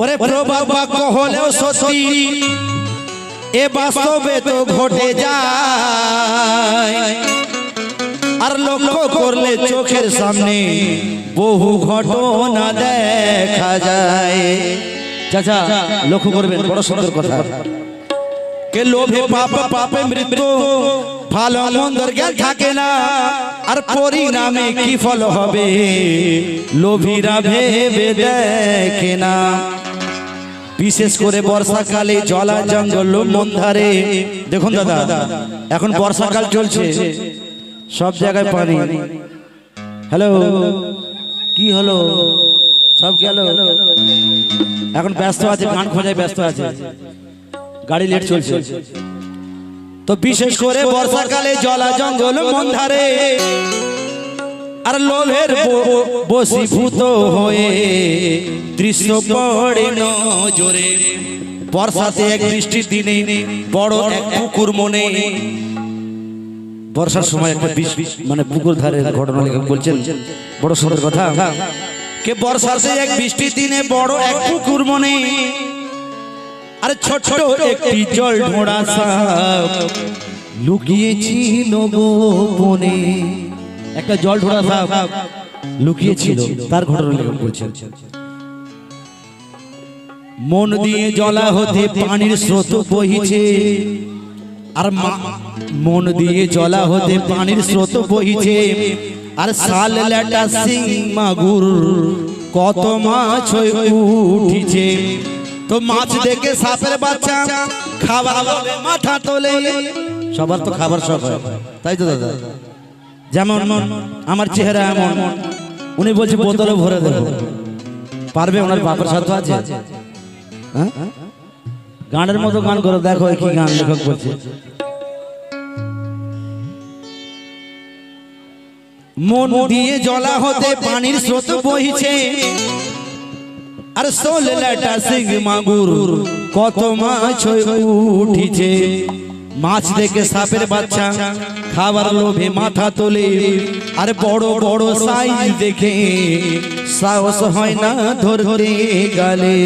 ওরে প্রভাব বাক্য হলেও সত্যি। এ বাস্তবে তো ঘটে যায়। আর লক্ষ্য করলে চোখের সামনে বহু ঘটনা দেখা যায়। চাচা লক্ষ্য করবেন বড় সুন্দর কথা। কে লোভে পাপ পাপে মৃত্যু ভালো মন্দর জ্ঞান থাকে না। আর পরিণামে কি ফল হবে? লোভীরা ভেবে দেখে না। বিশেষ করে বর্ষাকালে জলা জঙ্গল মন্ধারে দেখুন দাদা এখন বর্ষাকাল চলছে। সব জায়গায় পানি। হ্যালো? কি হলো? সব গেল? এখন ব্যস্ত আছে গান খোঁজায় ব্যস্ত আছে। গাড়ি লেট চলছে। তো বিশেষ করে বর্ষাকালে জলা জঙ্গল মন্ধারে আর লোভের ব- বশীভূত হয়ে দৃশ্য পড়ে নজরে। বর্ষাতে এক বৃষ্টির দিনে বড় এক পুকুর মনে। বর্ষার সময় একটা মানে পুকুর ধারে ঘটনা বলছেন, বড় সুন্দর কথা। কে বর্ষাতে এক বৃষ্টির দিনে বড় এক পুকুর মনে। আরে ছোট ছোট একটি জল ঢোড়া সাপ লুকিয়েছিল গোপনে। একটা জল ঢোড়া সাপ লুকিয়েছিল, তার ঘটনা বলছেন। মন দিয়ে জলা হতে পানির স্রোত বহিছে, আর মন দিয়ে জলা হতে পানির স্রোত বহিছে, আর শাল লেটা সিং মাগুর কত মাছ উঠিছে। তো মাছ দেখে সাপের বাচ্চা খাবার মাথা তোলে। সবার তো খাবার শখ হয়। তাই তো দাদা? যেমন আমার চেহারা এমন। উনি বলছে বোতলে ভরে দেবো। পারবে ওনার বাপের সাথে আছে? হ্যাঁ? গানের মতো গান করে দেখো কি গান লেখক বলছে। মন দিয়ে জলা হতে পানির স্রোত বহিছে আর সোল লাটা সিং মাগুর কত মাছ উঠিছে। মাছ দেখে সাপের বাচ্চা খাবার লোভে মাথা তোলে। আর বড় বড় সাইজ দেখে সাহস হয় না ধরতে গালে।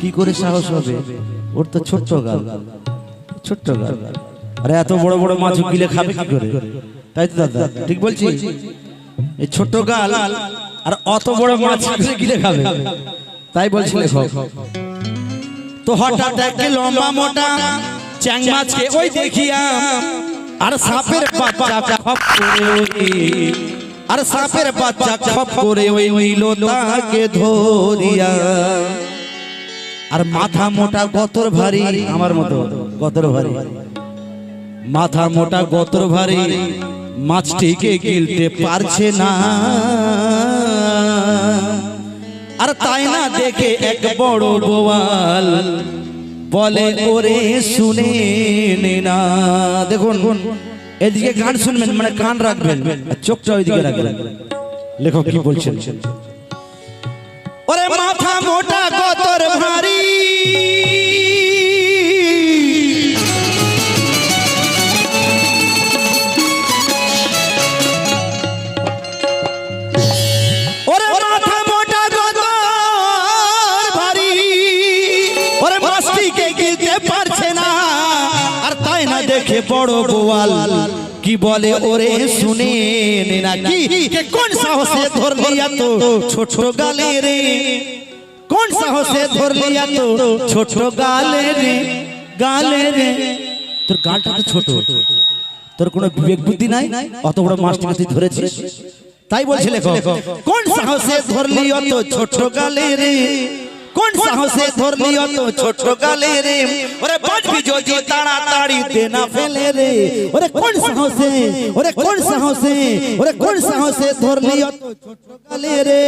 কি করে সাহস হবে? ওর তো ছোট্ট গাল। ছোট্ট গাল। আরে এত বড় বড় মাছ গিলে খাবে কি করে? তাই তো দাদা ঠিক বলছি? এই ছোট্ট গাল আর অত বড় মাছ গিলে খাবে। তাই বলছি তো হঠাৎ দেখে লম্বা মোটা চ্যাং মাছকে ওই দেখিয়া আর সাপের বাচ্চা খপ করে ওই আর সাপের বাচ্চা খপ করে ওই নিল তাকে ধরিয়া। আর মাথা মোটা গতর ভারী আমার মতো গতর ভারী। মাথা মোটা গতর ভারী মাছটিকে গিলতে পারছে না। আর তাই না দেখে এক বড় বোয়াল বলে ওরে শুনে নে দেখুন এদিকে গান শুনবেন মানে কান রাখবেন চোখটা ওইদিকে রাখবেন। লেখক কি বলছেন? ওরে মাথা মোটা গতর ভারী। বড় বোয়াল কি বলে ওরে শুনে নে না কি কে কোন সাহসে ধরলি এত ছোট গালে রে? কোন সাহসে ধরলি এত ছোট গালে রে? গালে রে? তোর গালটা তো ছোট। তোর কোনো বিবেক বুদ্ধি নাই? অত বড় মাছটিকে তুই ধরেছিস? তাই বলছে লেখক কোন সাহসে ধরলি অত ছোট গালে? রে? কোন সাহসে ধরলি অত ছোট গালে রে ওরে বাজবি যদি তাড়াতাড়ি দে না ফেলে রে ওরে কোন সাহসে ওরে কোন সাহসে ওরে কোন সাহসে ধরলি অত ছোট গালে রে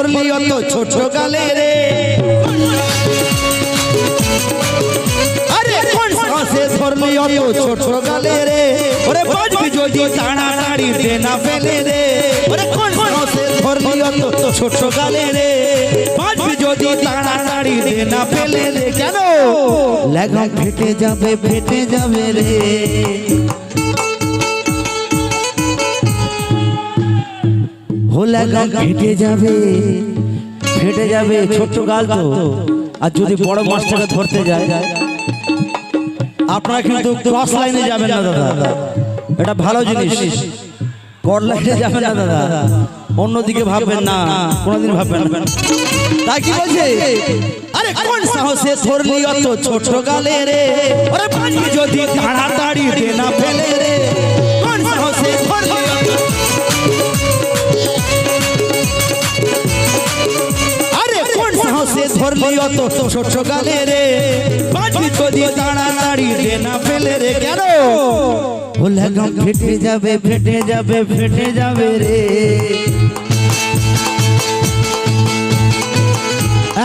ধরলি অত ছোট গালে রে। আরে, কোন সাহসে ধরলি অত ছোট গালে রে? ওরে, বাজবি যদি তাড়াতাড়ি দে না ফেলে রে। ওরে, কোন সাহসে ধরলি অত ছোট গালে রে? বাজবি যদি তাড়াতাড়ি দে না ফেলে রে। কেন? লাগা ফেটে যাবে ফেটে যাবে রে। হোলা গাল ফেটে যাবে ফেটে যাবে ছোট্ট গাল তো। আর যদি বড় মাছটাকে ধরতে যায় আপনারা কিন্তু ক্রস লাইনে যাবেন না দাদা। এটা ভালো জিনিস। কর লাইনে যাবেন না দাদা। অন্যদিকে ভাববেন না। কোনোদিন ভাববেন না। তাই কি বলছে? আরে কোন সাহসে ধরলি অত ছোট গালে রে? পানি যদি তাড়াতাড়ি দে না ফেলে রে? ধরলি অত ছোট গালে রে বাজি যদি তাড়াতাড়ি দে না ফেলে রে কেন বলে গাম ফেটে যাবে ফেটে যাবে ফেটে যাবে রে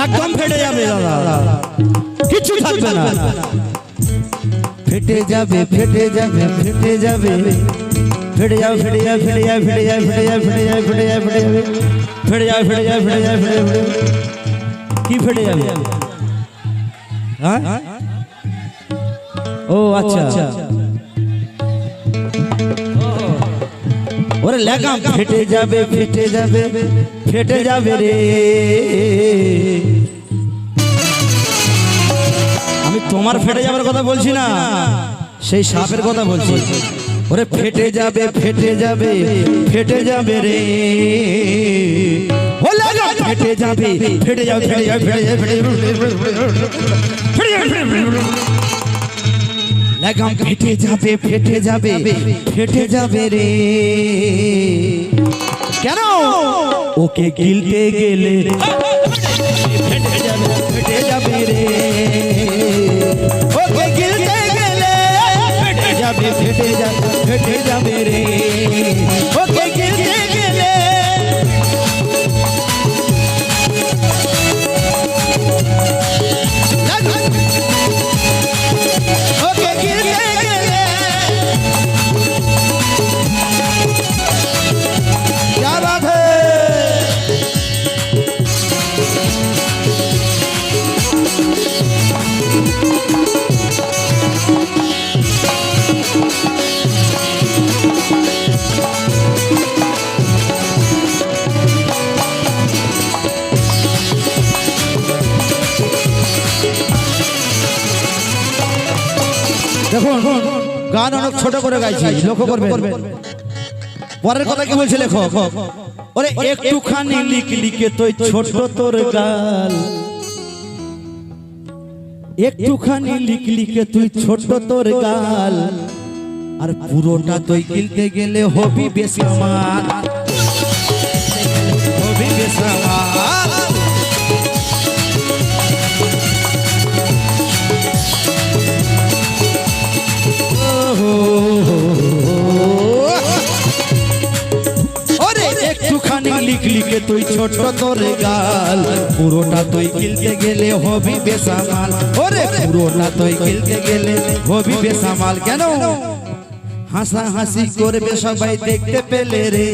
একদম ফেটে যাবে দাদা কিছু থাকবে না ফেটে যাবে ফেটে যাবে ফেটে যাবে ফেটে যাবে ফেটে যাবে ফেটে যাবে ফেটে যাবে ফেটে যাবে ফেটে যাবে ফেটে যাবে ফেটে যাবে ফেটে যাবে ফেটে যাবে ফেটে যাবে কি ফেটে যাবে? হ্যাঁ? ও আচ্ছা। ওরে লাগাম ফেটে যাবে ফেটে যাবে ফেটে যাবে রে। আমি তোমার ফেটে যাবার কথা বলছি না সেই সাপের কথা বলছি। ওরে ফেটে যাবে ফেটে যাবে ফেটে যাবে রে। লাগা ফেটে যাবে ফেটে যাবে ফেটে যাবে ফেটে যাবে ফেটে যাবে ফেটে লাগাম ফেটে যাবে ফেটে যাবে ফেটে যাবে রে কেন ওকে গিলতে গেলে ফেটে ফেটে যাবে রে ওকে গিলতে গেলে ফেটে যাবে ফেটে যাবে ফেটে যাবে রে গান অনেক ছোট করে গাইছি লক্ষ্য করবেন। পরের কথা কি বলছে লেখো ওরে একটুখানি লিখ লিখে তুই ছোট তোর গাল। একটুখানি লিখ লিখে তুই ছোট তোর গাল। আর পুরোটা তুই কিনতে গেলে হবি বেসামাল। হবি বেসামাল। লিখ লিখে তুই ছোট তোর গাল। পুরোটা তুই কিলতে গেলে হবি বেসামাল। ওরে পুরোটা তুই কিলতে গেলে হবি বেসামাল। কেন? হাসা হাসি করবে সবাই দেখতে পেলে রে।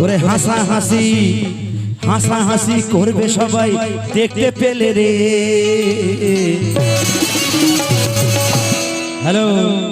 ওরে হাসা হাসি হাসা হাসি করবে সবাই দেখতে পেলে রে। হ্যালো।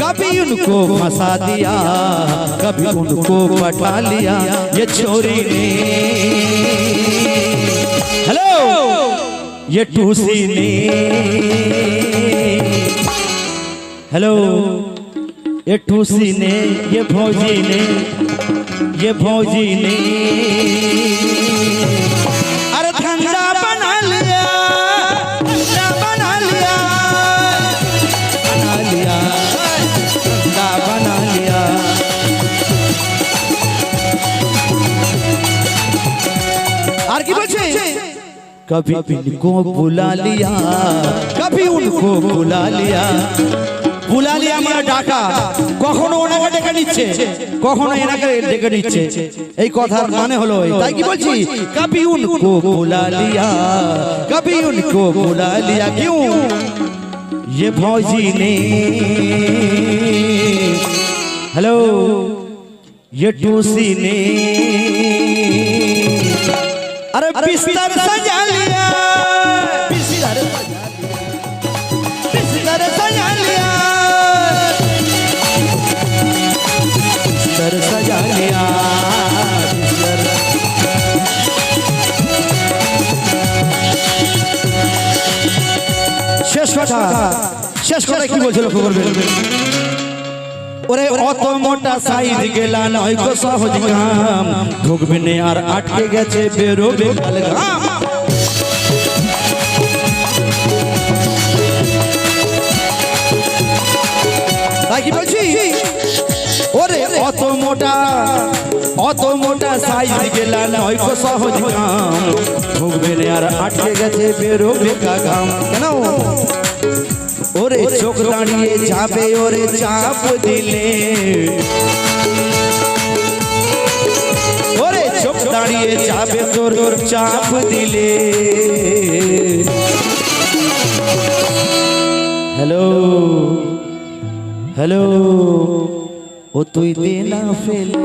कभी उनको फंसा दिया, कभी उनको पटा लिया ये छोरी ने। हेलो, ये टूसी ने। हेलो, ये टूसी ने, ये भौजी ने, ये भौजी ने। আর কি বলছে? কবি इनको বুলা লিয়া কবি উনকো বুলা লিয়া বুলা লিয়া আমরা ডাকা কখনো ওনাকে ডেকে নিচ্ছে। কখনো এনাকে ডেকে নিচ্ছে। এই কথার মানে হলো তাই কি বলছি? কবি উনকো বুলা লিয়া কবি উনকো বুলা লিয়া কিউ ये भौजी ने। हेलो ये टूसी ने। अरे बिस्तर सजा लिया बिस्तर बिस्तर सजा लिया बिस्तर सजा लिया बिस्तर শেষ কথা শেষ কথা কি বলছিল লক্ষ্য করবেন ওরে অত মোটা সাইজ গেলা নয় সহজ কাম ঢুকবে আর আটকে গেছে বেরোবে তাই কি বলছি? ওরে অত মোটা অত মোটা সাইজ গেলা নয় গো সহজ কাম আর আটকে গেছে বেরোবে কাগাম কেন? ওরে চোখ দাঁড়িয়ে যাবে ওরে চাপ দিলে ওরে চোখ দাঁড়িয়ে যাবে তোর তোর চাপ দিলে হ্যালো হ্যালো ও তুই দে না ফেলে